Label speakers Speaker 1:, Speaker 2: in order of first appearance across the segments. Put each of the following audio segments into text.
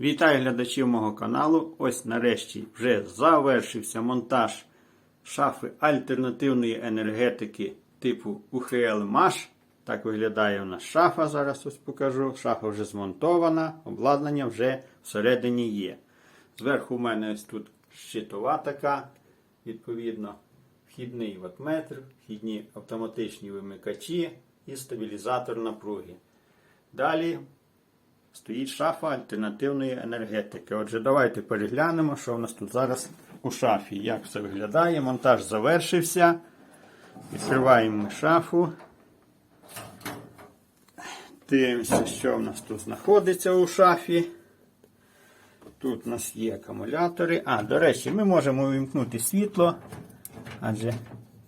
Speaker 1: Вітаю глядачів мого каналу. Ось нарешті вже завершився монтаж шафи альтернативної енергетики типу MASH. Так виглядає у нас шафа. Зараз ось покажу. Шафа вже змонтована, обладнання вже всередині є. Зверху у мене ось тут щитова така, відповідно, вхідний ватметр, вхідні автоматичні вимикачі і стабілізатор напруги. Далі стоїть шафа альтернативної енергетики. Отже, давайте переглянемо, що в нас тут зараз у шафі. Як все виглядає. Монтаж завершився. Відкриваємо шафу. Дивимося, що в нас тут знаходиться у шафі. Тут у нас є акумулятори. А, до речі, ми можемо увімкнути світло, адже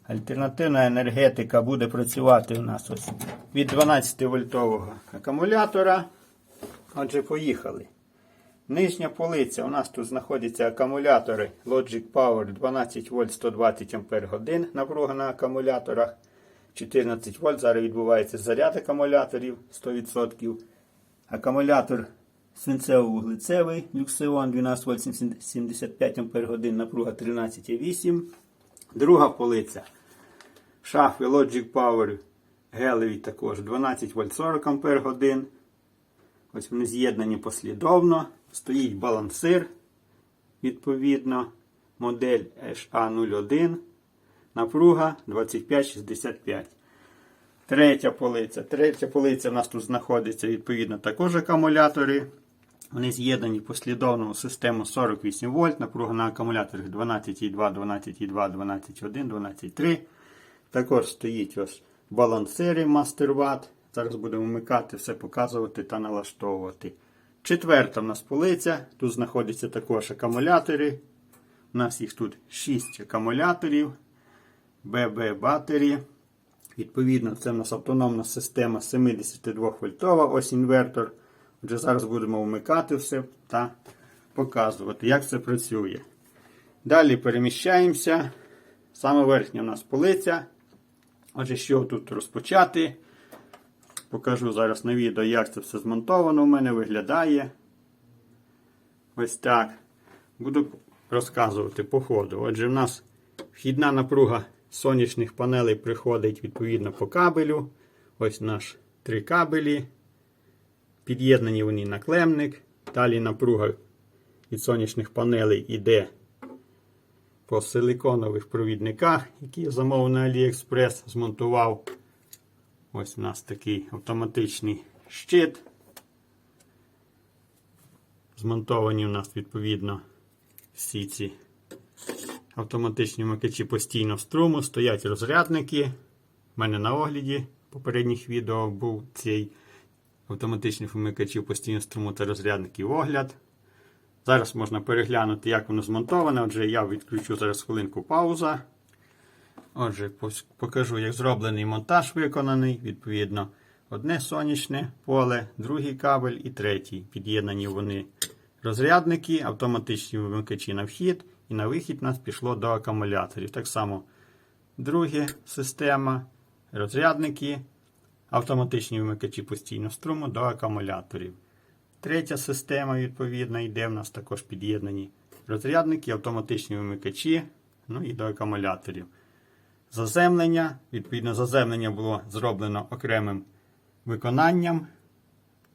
Speaker 1: альтернативна енергетика буде працювати у нас ось від 12 вольтового акумулятора. Отже, поїхали. Нижня полиця. У нас тут знаходяться акумулятори Logic Power 12 вольт 120 Ампер. Напруга на акумуляторах 14 вольт. Зараз відбувається заряд акумуляторів 100%. Акумулятор свинцево-вуглецевий Люксеон 12 вольт 75 Ампер. Напруга 13,8. Друга полиця. Шафи Logic Power гелеві також 12 вольт 40 Ампер. Ось вони з'єднані послідовно. Стоїть балансир, відповідно, модель HA01. Напруга 2565. Третя полиця. Третя полиця у нас тут знаходиться, відповідно, також акумулятори. Вони з'єднані послідовно у систему 48 вольт. Напруга на акумуляторах 12,2, 12,2, 12,1, 12,3. Також стоїть ось балансири Watt. Зараз будемо вмикати, все показувати та налаштовувати. Четверта в нас полиця. Тут знаходяться також акумулятори. У нас їх тут 6 акумуляторів. BB батарі. Відповідно, це в нас автономна система 72 вольтова, ось інвертор. Отже, зараз будемо вмикати все та показувати, як це працює. Далі переміщаємося. Саме верхня у нас полиця. Отже, що тут розпочати? Покажу зараз на відео, як це все змонтовано у мене виглядає. Ось так. Буду розказувати по ходу. Отже, в нас вхідна напруга сонячних панелей приходить відповідно по кабелю. Ось наш три кабелі. Під'єднані вони на клемник. Далі напруга від сонячних панелей йде по силиконових провідниках, які я замовив на AliExpress, змонтував. Ось у нас такий автоматичний щит. Змонтовані у нас, відповідно, всі ці автоматичні вмикачі постійно в струму, стоять розрядники. У мене на огляді попередніх відео був цей автоматичний вмикачі постійно струму та розрядників огляд. Зараз можна переглянути, як воно змонтоване. Отже, я відключу зараз хвилинку пауза. Отже, покажу, як зроблений монтаж виконаний. Відповідно, одне сонячне поле, другий кабель і третій. Під'єднані вони розрядники, автоматичні вимикачі на вхід, і на вихід нас пішло до акумуляторів. Так само друга система, розрядники, автоматичні вимикачі постійного струму до акумуляторів. Третя система, відповідно, йде в нас також під'єднані розрядники, автоматичні вимикачі, ну і до акумуляторів. Заземлення. Відповідно, заземлення було зроблено окремим виконанням.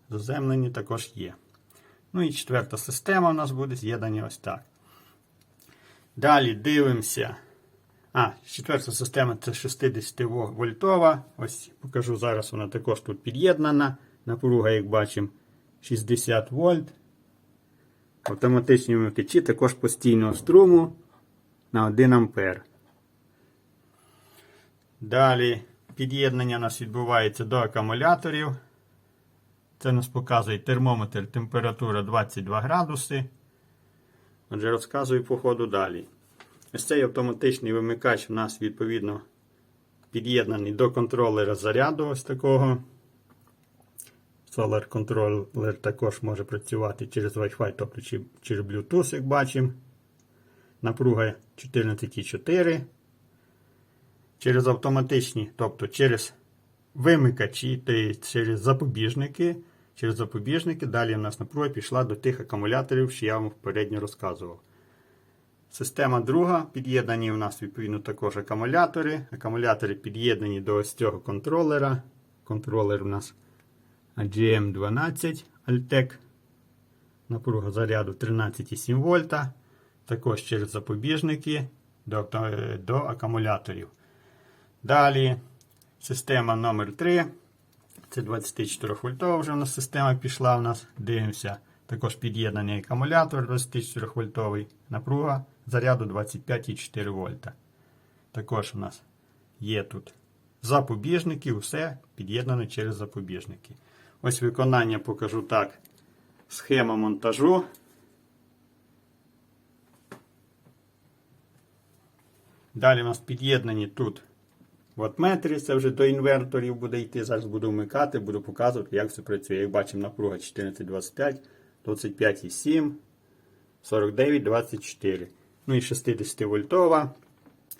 Speaker 1: Заземлення також є. Ну і четверта система у нас буде з'єднання ось так. Далі дивимося. А, четверта система це 60 вольтова. Ось покажу зараз, вона також тут під'єднана. Напруга, як бачимо, 60 вольт. Автоматичні вимикачі також постійного струму на 1 ампер. Далі під'єднання у нас відбувається до акумуляторів. Це нас показує термометр температура 22 градуси. Отже, розказую по ходу далі. Ось цей автоматичний вимикач у нас відповідно під'єднаний до контролера заряду ось такого. Solar контролер також може працювати через Wi-Fi, тобто через Bluetooth, як бачимо. Напруга 14,4 через автоматичні, тобто через вимикачі через запобіжники через запобіжники. Далі у нас напруга пішла до тих акумуляторів, що я вам попередньо розказував. Система друга. Під'єднані у нас відповідно також акумулятори. Акумулятори під'єднані до ось цього контролера. Контролер у нас GM12 Altec. Напруга заряду 13,7 вольта. Також через запобіжники до, до акумуляторів. Далі система номер 3 Це 24 вольтова вже у нас система пішла. У нас дивимося. Також під'єднаний акумулятор 24 вольтовий. Напруга заряду 25,4 вольта. Також у нас є тут запобіжники, все під'єднано через запобіжники. Ось виконання покажу так. Схема монтажу. Далі у нас під'єднані тут ватметри, це вже до інверторів буде йти. Зараз буду вмикати, буду показувати, як це працює. Як бачимо, напруга 1425, 25,7, 49, 24. Ну і 60 вольтова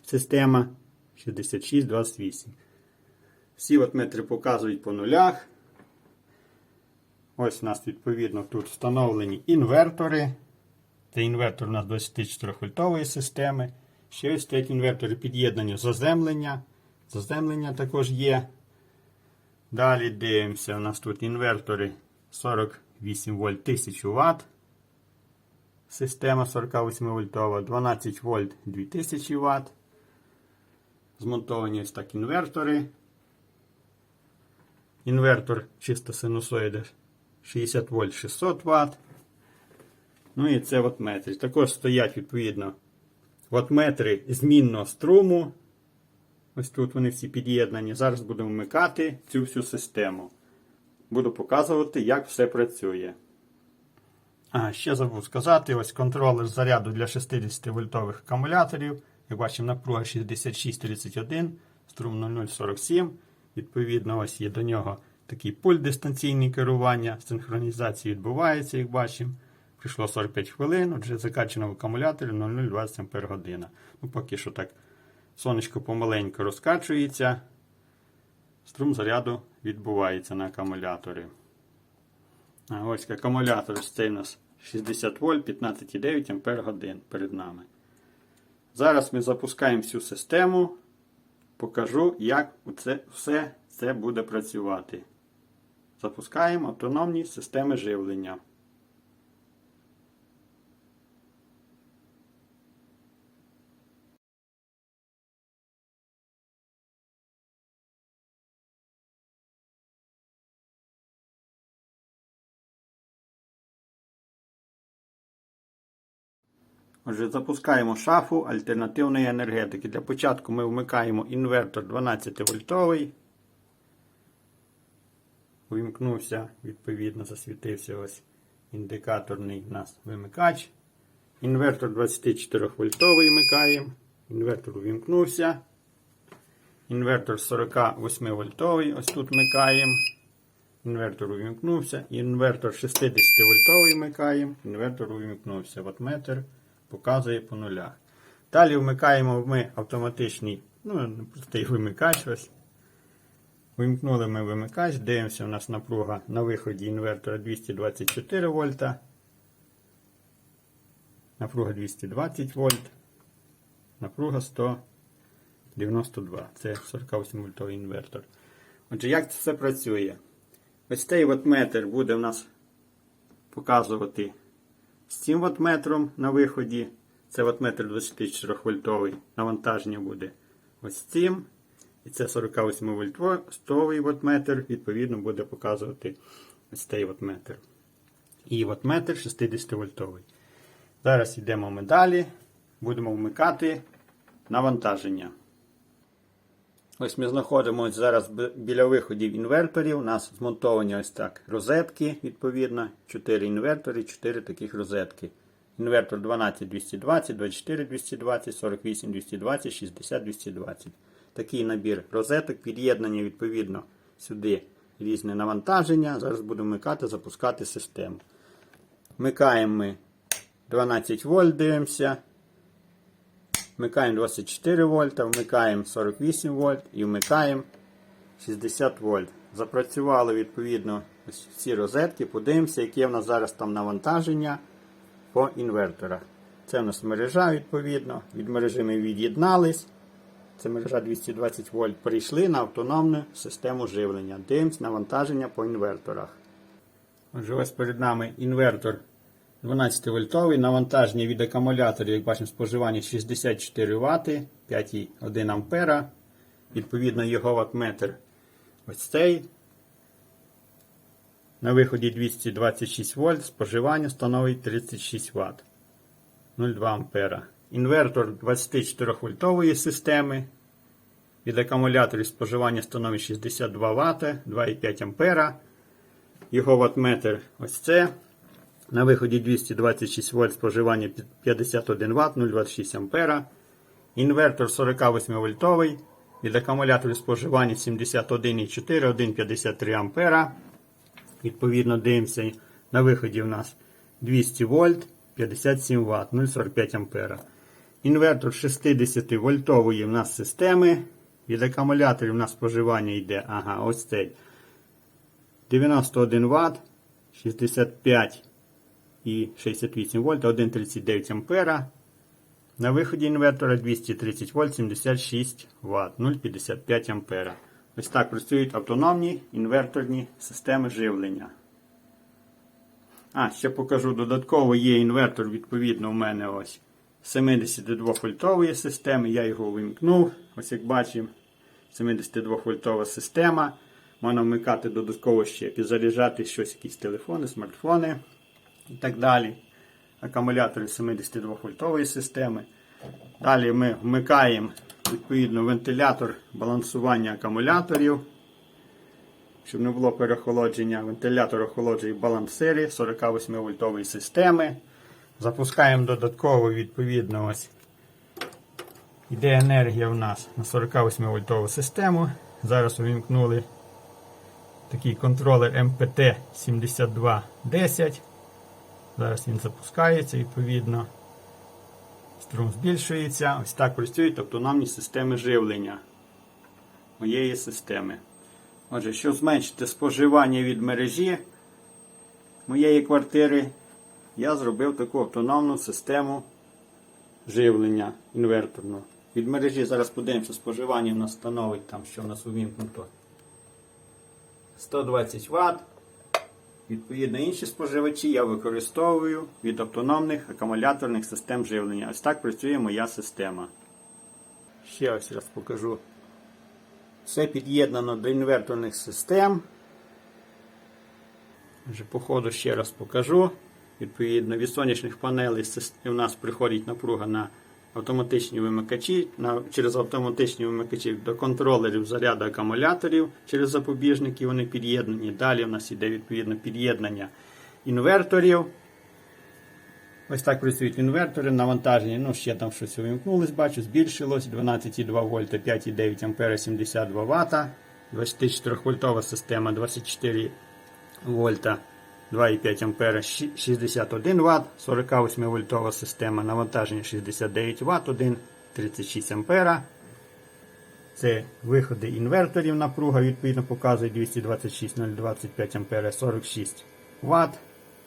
Speaker 1: система 66, 28. Всі ватметри показують по нулях. Ось у нас відповідно тут встановлені інвертори. Це інвертор у нас 24 вольтової системи. Ще ось стоять інвертори під'єднані заземлення. Заземлення також є. Далі дивимося, у нас тут інвертори 48 вольт 1000 Вт. Система 48 вольтова, 12 вольт 2000 Вт. Змонтовані ось так інвертори. Інвертор чисто синусоїда 60 вольт 600 Вт. Ну і це ватметри. Також стоять відповідно ватметри змінного струму. Ось тут вони всі під'єднані. Зараз будемо вмикати цю всю систему. Буду показувати, як все працює. А, ще забув сказати: ось контролер заряду для 60 вольтових акумуляторів. Як бачимо, напруга 6631, струм 0047. Відповідно, ось є до нього такий пульт дистанційне керування. Синхронізація відбувається, як бачимо. Прийшло 45 хвилин, отже, закачано в акумуляторі 0020 Ах. Ну, поки що так сонечко помаленьку розкачується. Струм заряду відбувається на акумуляторі. Ось акумулятор цей у нас 60 вольт 15,9 Ампер годин перед нами. Зараз ми запускаємо всю систему. Покажу, як це, все це буде працювати. Запускаємо автономні системи живлення. Отже, запускаємо шафу альтернативної енергетики. Для початку ми вмикаємо інвертор 12 вольтовий. Увімкнувся, відповідно, засвітився ось індикаторний у нас вимикач. Інвертор 24 вольтовий вмикаємо. Інвертор увімкнувся. Інвертор 48 вольтовий. Ось тут вмикаємо. Інвертор увімкнувся. Інвертор 60 вольтовий вмикаємо. Інвертор увімкнувся. Ватметр показує по нулях. Далі вмикаємо ми автоматичний, ну, простий вимикач. ось. Вимкнули ми вимикач, дивимося, у нас напруга на виході інвертора 224 вольта. Напруга 220 вольт. Напруга 192. Це 48 вольтовий інвертор. Отже, як це все працює? Ось цей ватметр буде у нас показувати цим ватметром на виході. Це ватметр 24 вольтовий. Навантаження буде ось цим. І це 48 вольтовий ватметр, відповідно, буде показувати ось цей ватметр. І ватметр 60 вольтовий. Зараз йдемо ми далі. Будемо вмикати навантаження. Ось ми знаходимося зараз біля виходів інверторів. У нас змонтовані ось так розетки, відповідно. 4 інвертори, 4 таких розетки. Інвертор 12 220, 24 220, 48 220, 60 220. Такий набір розеток, під'єднані відповідно сюди різне навантаження. Зараз будемо вмикати, запускати систему. Вмикаємо ми 12 вольт, дивимося. Вмикаємо 24 вольта, вмикаємо 48 вольт і вмикаємо 60 вольт. Запрацювали відповідно всі розетки, подивимося, яке в нас зараз там навантаження по інверторах. Це в нас мережа, відповідно. Від мережі ми від'єднались. Це мережа 220 вольт. Перейшли на автономну систему живлення. Дивимось навантаження по інверторах. Отже, ось перед нами інвертор 12 вольтовий, навантаження від акумуляторів, як бачимо, споживання 64 Вт, 5,1 ампера. Відповідно, його ваттметр ось цей. На виході 226 вольт, споживання становить 36 Вт. 0,2 ампера. Інвертор 24 вольтової системи. Від акумуляторів споживання становить 62 Вт, 2,5 ампера. Його ваттметр ось це. На виході 226 вольт споживання 51 Вт, 0,26 ампера. Інвертор 48 вольтовий. Від акумуляторів споживання 71,4, 1,53 ампера. Відповідно, дивимося, на виході у нас 200 вольт, 57 Вт, 0,45 ампера. Інвертор 60 вольтової в нас системи. Від акумуляторів у нас споживання йде, ага, ось цей. 91 Вт, 65 і 68 вольт, 1,39 ампера. На виході інвертора 230 вольт, 76 Вт, 0,55 ампера. Ось так працюють автономні інверторні системи живлення. А, ще покажу додатково є інвертор, відповідно, у мене ось 72 вольтової системи. Я його вимкнув. Ось як бачимо, 72 вольтова система. Можна вмикати додатково ще, підзаряджати щось, якісь телефони, смартфони і так далі. Акумулятори 72 вольтової системи. Далі ми вмикаємо відповідно вентилятор балансування акумуляторів. Щоб не було переохолодження, вентилятор охолоджує балансири 48 вольтової системи. Запускаємо додатково відповідно ось. Іде енергія в нас на 48 вольтову систему. Зараз увімкнули такий контролер MPT7210. Зараз він запускається відповідно. Струм збільшується. Ось так працюють автономні системи живлення моєї системи. Отже, щоб зменшити споживання від мережі моєї квартири, я зробив таку автономну систему живлення інверторну. Від мережі зараз подивимося, споживання в нас становить там, що в нас увімкнуто 120 Вт. Відповідно, інші споживачі я використовую від автономних акумуляторних систем живлення. Ось так працює моя система. Ще ось раз покажу. Все під'єднано до інверторних систем. Вже по ходу ще раз покажу. Відповідно, від сонячних панелей у нас приходить напруга на автоматичні вимикачі, на, через автоматичні вимикачі до контролерів заряду акумуляторів через запобіжники, вони під'єднані. Далі у нас йде відповідно під'єднання інверторів. Ось так працюють інвертори, навантаження. Ну, ще там щось увімкнулось, бачу, збільшилось. 12,2 вольта, 5,9 ампера, 72 Вт. 24 вольтова система 24 вольта. 2,5 ампера 61 Вт, 48 вольтова система навантаження 69 Вт, 1,36 ампера. Це виходи інверторів напруга, відповідно показує 226 025 ампера 46 Вт.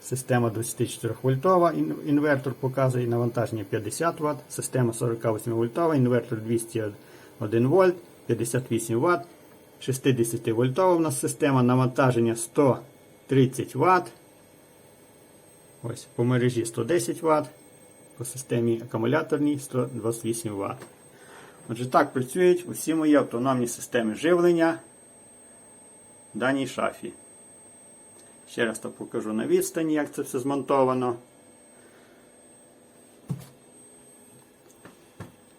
Speaker 1: Система 24 вольтова, інвертор показує навантаження 50 Вт, система 48 вольтова, інвертор 201 вольт, 58 Вт, 60 вольтова у нас система навантаження 100 30 Вт. Ось по мережі 110 Вт, по системі акумуляторній 128 Вт. Отже, так працюють усі мої автономні системи живлення в даній шафі. Ще раз то покажу на відстані, як це все змонтовано.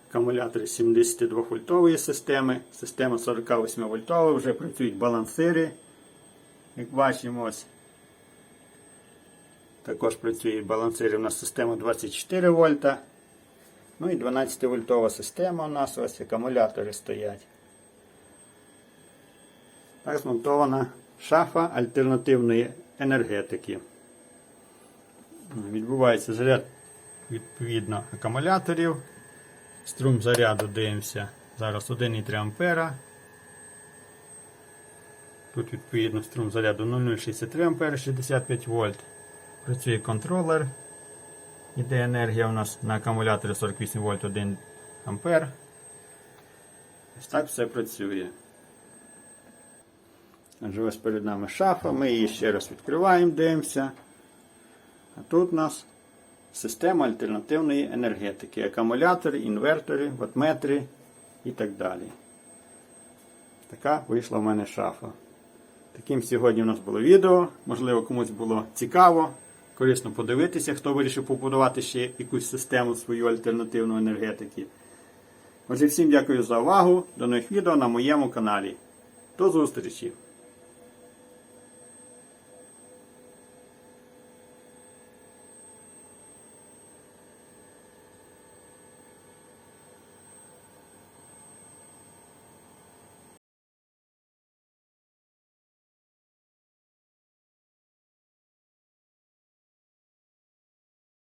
Speaker 1: Акумулятори 72 вольтової системи, система 48 вольтова, вже працюють балансири. Як бачимо, також працює балансир у нас система 24 вольта. Ну і 12 вольтова система у нас ось акумулятори стоять. Так змонтована шафа альтернативної енергетики. Відбувається заряд відповідно акумуляторів. Струм заряду дивимося. Зараз 1,3 ампера. Тут відповідно струм заряду 0063 А 65 вольт. Працює контролер. Іде енергія у нас на акумуляторі 48 вольт 1 ампер. Ось так все працює. Отже, ось перед нами шафа, ми її ще раз відкриваємо, дивимося. А тут у нас система альтернативної енергетики. Акумулятори, інвертори, ватметри і так далі. Така вийшла в мене шафа. Таким сьогодні у нас було відео. Можливо, комусь було цікаво, корисно подивитися, хто вирішив побудувати ще якусь систему свою альтернативну енергетики. Отже, всім дякую за увагу. До нових відео на моєму каналі. До зустрічі!